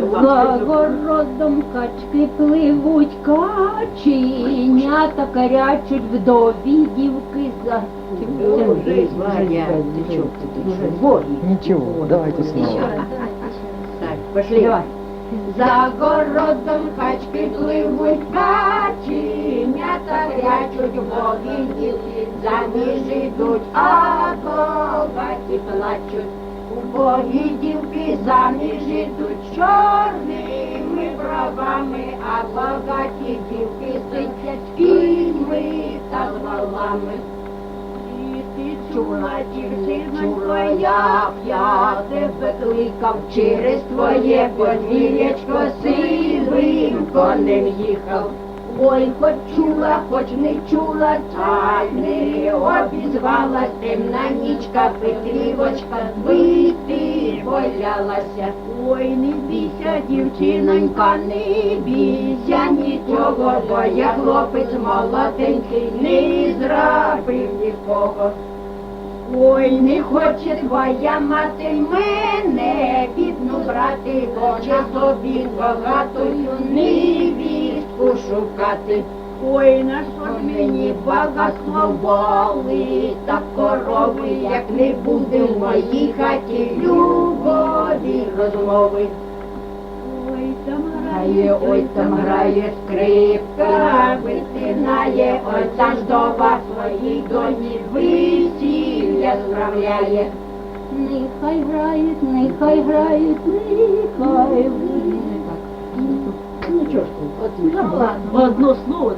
За городом качки пливуть, каченята карячуть вдові дівки за Ничего, давайте снова. Так, пошли. Давай. За городом качки пливуть, каченята крячуть вдові дівки, заміж ідуть, а багаті плачуть. Убогі дівки заміж ідуть чорними правами, а багаті дівки сидять кіньми та з валами. Ти чула, дівчинонько, як я тебе кликав через твоє подвір'ячко сивим конем їхав. Ой, хоч чула, хоч не чула, та не обізвалась темна нічка, Петрівочка, вийти боялася. Ой, не бійся, дівчинонька, не бійся нічого, бо я хлопець молоденький, не зробив нікого. Ой, не хоче твоя мати мене бідну брати, хоче собі багатою невістку шукати. Ой, на що ж мені багатство воли та корови, як не буде в моїй хаті любові розмови. Ой, там грає, ой, там грає скрипка, витинає, ой, та ж доба своїй доні весілля справляє. Нехай грають, нехай грають, нехай. От, ну ладно. Одно слово